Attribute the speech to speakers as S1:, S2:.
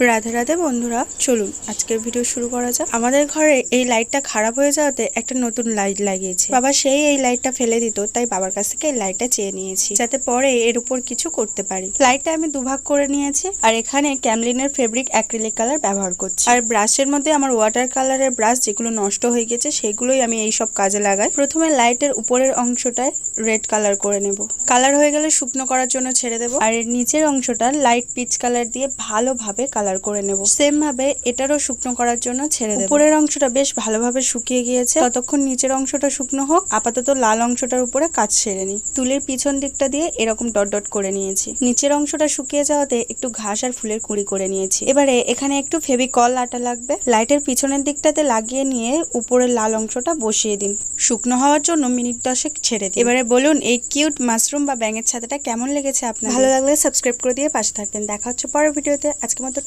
S1: রাধে রাধে বন্ধুরা, চলুন আজকের ভিডিও শুরু করা যাক। আমাদের ঘরে এই লাইটটা খারাপ হয়ে যাওয়াতে একটা নতুন লাইট লাগিয়েছে। বাবা সেই এই লাইটটা ফেলে দিত, তাই বাবার কাছ থেকে এই লাইটটা চেয়ে নিয়েছি, যাতে পরে এর উপর কিছু করতে পারি। লাইটটা আমি দুভাগ করে নিয়েছি, আর এখানে ক্যামলিনের ফেব্রিক অ্যাক্রিলিক কালার ব্যবহার করছি। আর ব্রাশের মধ্যে আমার ওয়াটার কালারের ব্রাশ যেগুলো নষ্ট হয়ে গেছে, সেগুলোই আমি এই সব কাজে লাগাই। প্রথমে লাইটের উপরের অংশটায় রেড কালার করে নেব। কালার হয়ে গেলে শুকনো করার জন্য ছেড়ে দেবো। আর নিচের অংশটা লাইট পিচ কালার দিয়ে ভালোভাবে কালার করে নেব। সেম ভাবে এটারও শুকনো করার জন্য ছেড়ে দেবো। উপরের অংশটা বেশ ভালোভাবে শুকিয়ে গিয়েছে। ততক্ষণ নিচের অংশটা শুকনো হোক। আপাতত লাল অংশটার উপরে কাজ সেরে নিই। তুলির পিছন দিকটা দিয়ে এরকম ডট ডট করে নিয়েছি। নিচের অংশটা শুকিয়ে যাওয়াতে একটু ঘাস আর ফুলের কুড়ি করে নিয়েছি। এবারে এখানে একটু ফেভিকল আটা লাগবে। লাইটের পিছনের দিকটাতে লাগিয়ে নিয়ে উপরের লাল অংশটা বসিয়ে দিন। শুকনো হওয়ার জন্য মিনিট দশেক ছেড়ে দিন। এবারে বলুন, এই কিউট মাশরুম বা ব্যাঙের ছাতাটা কেমন লেগেছে আপনার ভালো লাগলে সাবস্ক্রাইব করে দিয়ে পাশে থাকবেন। দেখা হচ্ছে পরের ভিডিওতে। আজকের মতো।